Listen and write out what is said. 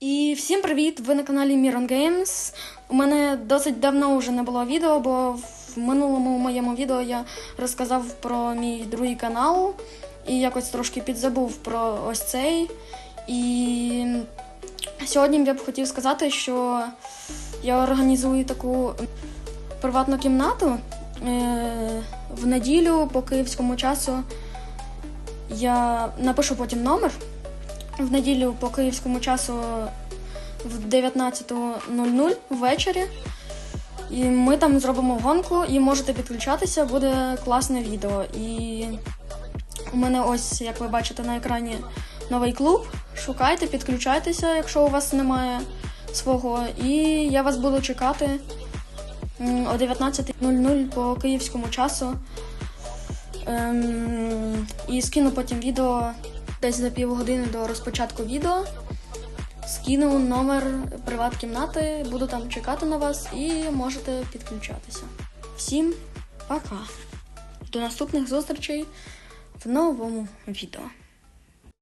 І всім привіт! Ви на каналі Miron Games. У мене досить давно вже не було відео, бо в минулому моєму відео я розказав про мій другий канал і якось трошки підзабув про ось цей. І сьогодні я б хотів сказати, що я організую таку приватну кімнату е, в неділю по київському часу. Я напишу потім номер в неділю по київському часу в 19.00 ввечері. І ми там зробимо гонку і можете підключатися, буде класне відео. І у мене ось, як ви бачите на екрані, новий клуб. Шукайте, підключайтеся, якщо у вас немає свого. І я вас буду чекати о 19.00 по київському часу. Ем, і скину потім відео десь за півгодини до розпочатку відео. Скину номер приват-кімнати, буду там чекати на вас і можете підключатися. Всім пока! До наступних зустрічей в новому відео.